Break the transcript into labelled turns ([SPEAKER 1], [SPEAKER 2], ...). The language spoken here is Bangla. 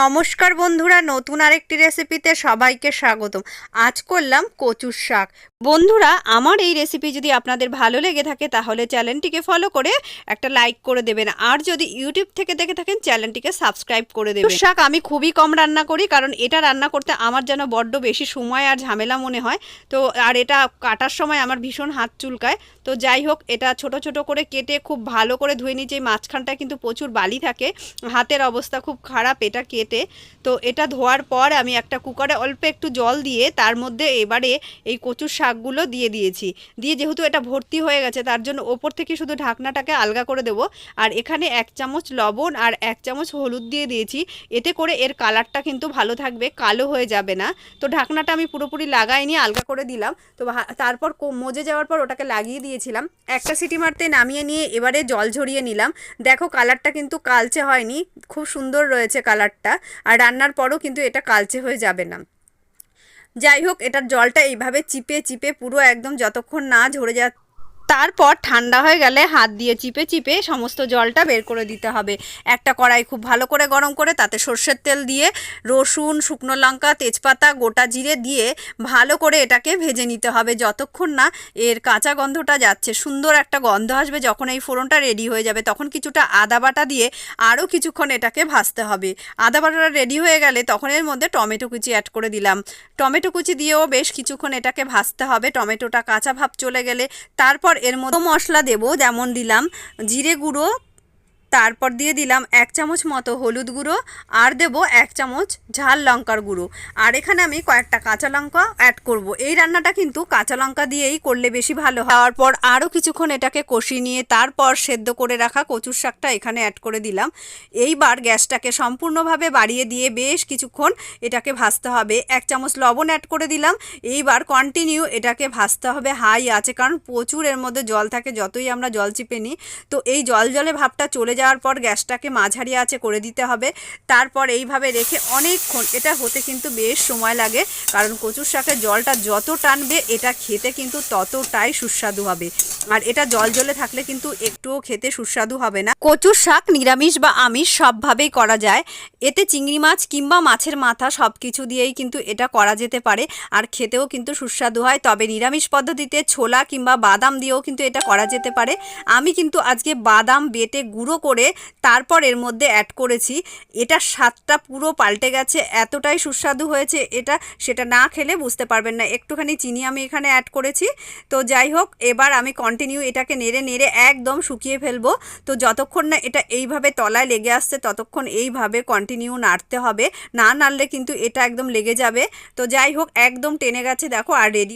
[SPEAKER 1] নমস্কার বন্ধুরা নতুন আরেকটি রেসিপিতে সবাইকে স্বাগতম। আজ করলাম কচুর শাক। বন্ধুরা, আমার এই রেসিপি যদি আপনাদের ভালো লেগে থাকে, তাহলে চ্যানেলটিকে ফলো করে একটা লাইক করে দেবেন। আর যদি ইউটিউব থেকে দেখে থাকেন, চ্যানেলটিকে সাবস্ক্রাইব করে দেবেন। শাক আমি খুবই কম রান্না করি, কারণ এটা রান্না করতে আমার যেন বড্ড বেশি সময় আর ঝামেলা মনে হয়। তো, আর এটা কাটার সময় আমার ভীষণ হাত চুলকায়। তো, যাই হোক, এটা ছোট ছোট করে কেটে খুব ভালো করে ধুয়ে নিয়েছি এই মাঝখানটা কিন্তু প্রচুর বালি থাকে। হাতের অবস্থা খুব খারাপ এটা কেটে। তো, এটা ধোয়ার পর আমি একটা কুকারে অল্প একটু জল দিয়ে, তার মধ্যে এবারে এই কচুর শাকগুলো দিয়ে দিয়েছি। দিয়ে যেহেতু এটা ভর্তি হয়ে গেছে, তার জন্য ওপর থেকে শুধু ঢাকনাটাকে আলগা করে দেব। আর এখানে এক চামচ লবণ আর এক চামচ হলুদ দিয়ে দিয়েছি। এতে করে এর কালারটা কিন্তু ভালো থাকবে, কালো হয়ে যাবে না। তো ঢাকনাটা আমি পুরোপুরি লাগাই লাগাইনি, আলগা করে দিলাম। তো তারপর মজে যাওয়ার পর ওটাকে লাগিয়ে দিয়েছিলাম। একটা সিটি মারতে নামিয়ে নিয়ে এবারে জল ঝরিয়ে নিলাম। দেখো কালারটা কিন্তু কালচে হয়নি, খুব সুন্দর রয়েছে কালারটা। আর রান্নার পরও কিন্তু এটা কালচে হয়ে যাবে না। যাই হোক এটার জলটা এইভাবে চিপে চিপে পুরো একদম যতক্ষণ না ঝরে যা তারপর ঠান্ডা হয়ে গেলে হাত দিয়ে চিপে চিপে সমস্ত জলটা বের করে দিতে হবে। একটা কড়াই খুব ভালো করে গরম করে তাতে সর্ষের তেল দিয়ে, রসুন, শুকনো লঙ্কা, তেজপাতা, গোটা জিরে দিয়ে ভালো করে এটাকে ভেজে নিতে হবে। যতক্ষণ না এর কাঁচা গন্ধটা যাচ্ছে, সুন্দর একটা গন্ধ আসবে যখন এই ফোড়নটা রেডি হয়ে যাবে, তখন কিছুটা আদা বাটা দিয়ে আরও কিছুক্ষণ এটাকে ভাজতে হবে। আদা বাটাটা রেডি হয়ে গেলে তখন এর মধ্যে টমেটো কুচি অ্যাড করে দিলাম। টমেটো কুচি দিয়েও বেশ কিছুক্ষণ এটাকে ভাজতে হবে। টমেটোটা কাঁচা ভাব চলে গেলে তারপর এর মধ্যে মশলা দেব যেমন দিলাম জিরে গুঁড়ো তারপর দিয়ে দিলাম এক চামচ মতো হলুদ গুঁড়ো, আর দেব এক চামচ ঝাল লঙ্কার গুঁড়ো। আর এখানে আমি কয়েকটা কাঁচা লঙ্কা অ্যাড করব। এই রান্নাটা কিন্তু কাঁচা লঙ্কা দিয়েই করলে বেশি ভালো হওয়ার পর আরও কিছুক্ষণ এটাকে কষিয়ে নিয়ে তারপর সেদ্ধ করে রাখা কচুর শাকটা এখানে অ্যাড করে দিলাম। এইবার গ্যাসটাকে সম্পূর্ণভাবে বাড়িয়ে দিয়ে বেশ কিছুক্ষণ এটাকে ভাজতে হবে। এক চামচ লবণ অ্যাড করে দিলাম। এইবার কন্টিনিউ এটাকে ভাজতে হবে হাই আছে, কারণ প্রচুর এর মধ্যে জল থাকে, যতই আমরা জল চিপে নিই। তো এই জল জলে ভাবটা চলে যাওয়ার পর গ্যাসটাকে মাঝারি আছে করে দিতে হবে। তারপর এইভাবে রেখে অনেকক্ষণ, এটা হতে কিন্তু বেশ সময় লাগে, কারণ কচুর শাকের জলটা যত টানবে, এটা খেতে কিন্তু ততটাই সুস্বাদু হবে। আর এটা জল জলে থাকলে কিন্তু একটুও খেতে সুস্বাদু হবে না। কচুর শাক নিরামিষ বা আমিষ সবভাবেই করা যায়। এতে চিংড়ি মাছ কিংবা মাছের মাথা সব কিছু দিয়েই কিন্তু এটা করা যেতে পারে, আর খেতেও কিন্তু সুস্বাদু হয়। তবে নিরামিষ পদ্ধতিতে ছোলা কিংবা বাদাম দিয়েও কিন্তু এটা করা যেতে পারে। আমি কিন্তু আজকে বাদাম বেটে গুঁড়ো করে তারপর এর মধ্যে অ্যাড করেছি। এটা স্বাদটা পুরো পাল্টে গেছে, এতটাই সুস্বাদু হয়েছে এটা, সেটা না খেলে বুঝতে পারবেন না। একটুখানি চিনি আমি এখানে অ্যাড করেছি। তো যাই হোক, এবার আমি কন্টিনিউ এটাকে নেড়ে নেড়ে একদম শুকিয়ে ফেলব। তো যতক্ষণ না এটা এইভাবে তলায় লেগে আসছে, ততক্ষণ এইভাবে কন্টিনিউ নাড়তে হবে। না নাড়লে কিন্তু এটা একদম লেগে যাবে। তো যাই হোক, একদম টেনে গেছে, দেখো, আর রেডি